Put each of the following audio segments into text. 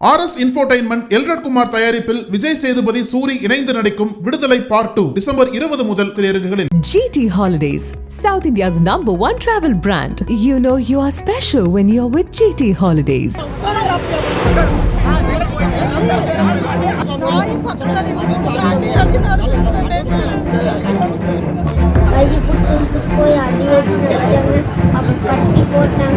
R S infotainment Elred Kumar தயாரிப்பில் விஜய் சேதுபதி சூரி இணைந்து நடிக்கும் விடுதலை பார்ட் டூ டிசம்பர் இருபது முதல் திரையரங்குகளில் GT Holidays, South India's number one travel brand. You know you are special when you're with GT Holidays. கை போய் அடி அடி வச்சாங்க கட்டி போட்டாங்க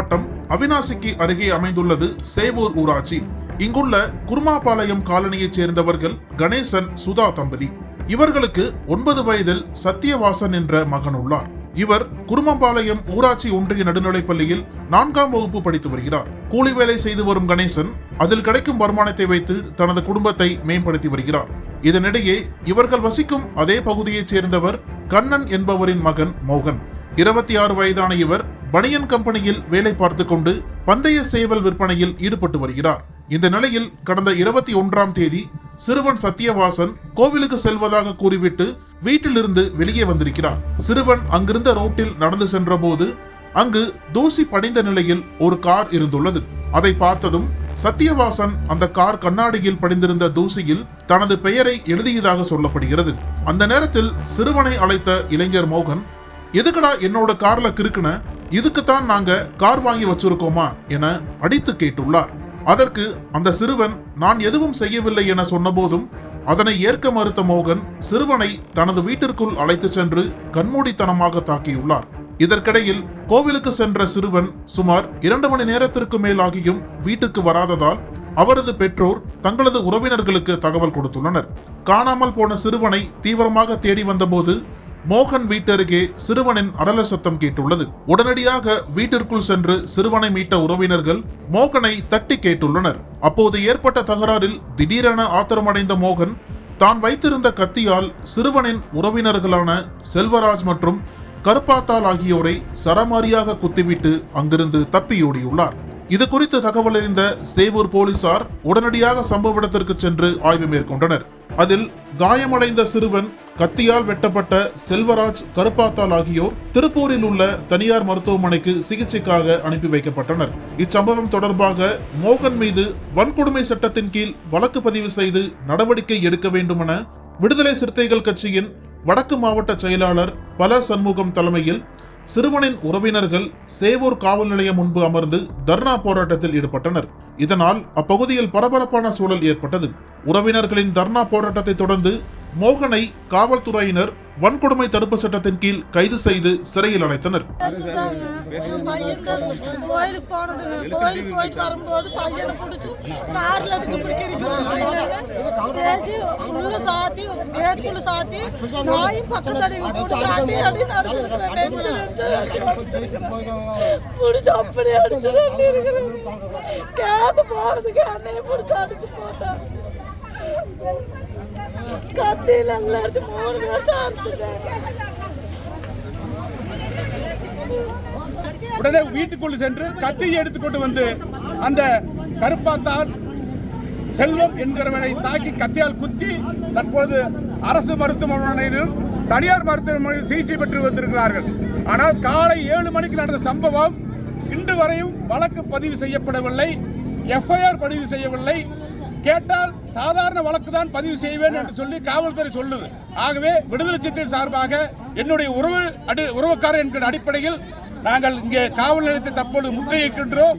மாவட்டம் அவினாசிக்கு அருகே அமைந்துள்ளது சேவூர் ஊராட்சி. இங்குள்ள குருமாபாளையம் காலனியைச் சேர்ந்தவர்கள் கணேசன் சுதா தம்பதி. இவர்களுக்கு ஒன்பது வயதில் சத்தியவாசன் என்ற மகன் உள்ளார். இவர் குருமம்பாளையம் ஊராட்சி ஒன்றிய நடுநிலைப் பள்ளியில் நான்காம் வகுப்பு படித்து வருகிறார். கூலி வேலை செய்து வரும் கணேசன் அதில் கிடைக்கும் வருமானத்தை வைத்து தனது குடும்பத்தை மேம்படுத்தி வருகிறார். இதனிடையே இவர்கள் வசிக்கும் அதே பகுதியைச் சேர்ந்தவர் கண்ணன் என்பவரின் மகன் மோகன். இருபத்தி ஆறு வயதான இவர் பனியன் கம்பெனியில் வேலை பார்த்து கொண்டு பந்தய சேவல் விற்பனையில் ஈடுபட்டு வருகிறார். இந்த நிலையில் கடந்த இருபத்தி ஒன்றாம் தேதி சிறுவன் சத்தியவாசன் கோவிலுக்கு செல்வதாக கூறிவிட்டு வீட்டிலிருந்து வெளியே வந்திருக்கிறார். சிறுவன் அங்கிருந்த ரோட்டில் நடந்து சென்றபோது அங்கு தூசி படிந்த நிலையில் ஒரு கார் இருந்துள்ளது. அதை பார்த்ததும் சத்தியவாசன் அந்த கார் கண்ணாடியில் படிந்திருந்த தூசியில் தனது பெயரை எழுதியதாக சொல்லப்படுகிறது. அந்த நேரத்தில் சிறுவனை அழைத்த இளைஞர் மோகன் எதுக்கடா என்னோட கார்ல கிறுக்குன? இதுக்குத்தான் நாங்க கார் வாங்கி வச்சிருக்கோமா என அடித்து கேட்டுள்ளார். அதற்கு அந்த சிறுவன் நான் எதுவும் செய்யவில்லை என சொன்னபோதும் அதனை ஏற்க மறுத்த மோகன் சிறுவனை தனது வீட்டிற்குள் அழைத்து சென்று கண்மூடித்தனமாக தாக்கியுள்ளார். இதற்கிடையில் கோவிலுக்கு சென்ற சிறுவன் சுமார் இரண்டு மணி நேரத்திற்கு மேலாகியும் வீட்டுக்கு வராததால் அவரது பெற்றோர் தங்களது உறவினர்களுக்கு தகவல் கொடுத்துள்ளனர். காணாமல் போன சிறுவனை தீவிரமாக தேடி வந்தபோது மோகன் வீட்டருகே சிறுவனின் அடல சத்தம் கேட்டுள்ளது. உடனடியாக வீட்டிற்குள் சென்று சிறுவனை மீட்ட உறவினர்கள் மோகனை தட்டி கேட்டுள்ளனர். அப்போது ஏற்பட்ட தகராறில் திடீரென ஆத்திரமடைந்த மோகன் தான் வைத்திருந்த கத்தியால் சிறுவனின் உறவினர்களான செல்வராஜ் மற்றும் கருப்பாத்தால் ஆகியோரை சரமாரியாக குத்திவிட்டு அங்கிருந்து தப்பியோடியுள்ளார். இது குறித்து தகவல் அறிந்த சேவூர் போலீசார் உடனடியாக சம்பவ இடத்திற்கு சென்று ஆய்வு மேற்கொண்டனர். அதில் காயமடைந்த சிறுவன் கத்தியால் வெட்டப்பட்ட செல்வராஜ் கருப்பாத்தால் ஆகியோர் திருப்பூரில் உள்ள தனியார் மருத்துவமனைக்கு சிகிச்சைக்காக அனுப்பி வைக்கப்பட்டனர். இச்சம்பவம் தொடர்பாக மோகன் மீது வன்கொடுமை சட்டத்தின் கீழ் வழக்கு பதிவு செய்து நடவடிக்கை எடுக்க வேண்டுமென விடுதலை சிறுத்தைகள் கட்சியின் வடக்கு மாவட்ட செயலாளர் பல சண்முகம் தலைமையில் சிறுவனின் உறவினர்கள் சேவூர் காவல் நிலையம் முன்பு அமர்ந்து தர்ணா போராட்டத்தில் ஈடுபட்டனர். இதனால் அப்பகுதியில் பரபரப்பான சூழல் ஏற்பட்டது. உறவினர்களின் தர்ணா போராட்டத்தை தொடர்ந்து மோகனை காவல்துறையினர் வன்கொடுமை தடுப்பு சட்டத்தின் கீழ் கைது செய்து சிறையில் அடைத்தனர். கோயிலுக்கு போனதுங்க. கோயிலுக்கு போயிட்டு வரும்போது பையனை பிடிச்சி கார்ல அதுக்கு பிடிக்க பேசி உள்ள சாத்தி கேட்டுக்குள்ள சாத்தி நாயும் பக்கத்தடி பிடிச்சி அடி அடி நடந்துருக்கிறேன் நெஞ்சில இருந்து பிடிச்சி அப்படி அடிச்சு தள்ளி இருக்கிறேன் கேட்டு போனதுக்கு அன்னையை பிடிச்சி அடிச்சு எடுத்து மூணு உடனே வீட்டுக்குள் சென்று கத்தியை எடுத்துக்கொண்டு வந்து அந்த கருப்பாத்தால் செல்வம் என்கிறவனை தாக்கி கத்தியால் குத்தி தற்போது அரசு மருத்துவமனையிலும் தனியார் மருத்துவமனையில் சிகிச்சை பெற்று வந்திருக்கிறார்கள். ஆனால் காலை ஏழு மணிக்கு நடந்த சம்பவம் இன்று வரையும் வழக்கு பதிவு செய்யப்படவில்லை. எஃப்ஐஆர் பதிவு செய்யவில்லை. கேட்டால் சாதாரண வழக்கு தான் பதிவு செய்வேன் என்று சொல்லி காவல்துறை சொல்லுது. ஆகவே விடுதலை சிறுத்தைகள் சார்பாக என்னுடைய உறவு அடி உறவுக்காரர் என்கிற அடிப்படையில் நாங்கள் இங்கே காவல் நிலையத்தை தற்போது முற்றுகையிடுகின்றோம்